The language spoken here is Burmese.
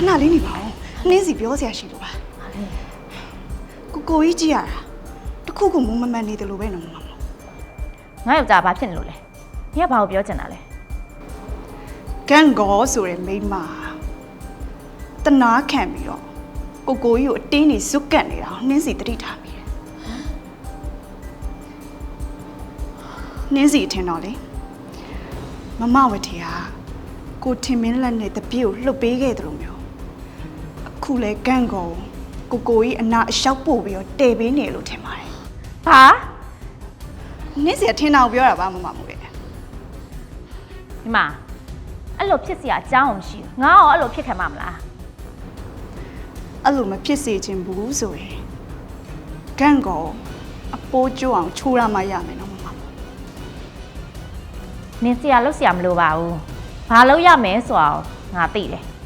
ခဏလေးနေပါဦးနှင်းစီပြောစရာရှိလို့ပါကိုကိုကြီးကြည့်ရတာတစ်ခုခုမုံမမှန်နေတယ်လို့ပဲနော်မမငါယောက်ျားဘာဖြစ်နေလို့လဲနင်ကဘာကိုပြောချင်တာလဲဂန်ဂေါ်ဆိုတဲ့မိန်းမတနာခံပြီးတော့ကိုကိုကြီးကိုအတင်းနေဇွတ်ကတ်နေတာကိုနှင်းစီတတိထားမိတယ်နှင်းစီထင်တော့လေမမဝတီဟာကိုထင်မင်းလက်နဲ့တပြည့်ကိုလှုပ်ပေးခဲ့တယ်လို့မျိုးအ ခုလဲကန့်ကုန်ကိုကိုကြီးအနာအလျှောက်ပို့ပြီးတော့တည်ပေးနေလို့ထင်ပါတယ်။ဘာနင့်စီကထင်အောင်ပြောတာပါမမမို့လေ။ဒီမှာအဲ့လိုဖြစ်စရာအကြောင်းမရှိဘူး။ငါရောအဲ့လိုဖြစ်ခံမှာမလား။အဲ့လိုမဖြစ်စေချင်ဘူးဆိုရင်ကန့်ကုန်အပိုးကျိုးအောင်ချိုးရမှရမယ်နော်မမ။နင့်စီကလှုပ်စရာမလိုပါဘူး။ဘာလို့ရမယ်ဆိုတော့ငါသိတယ်။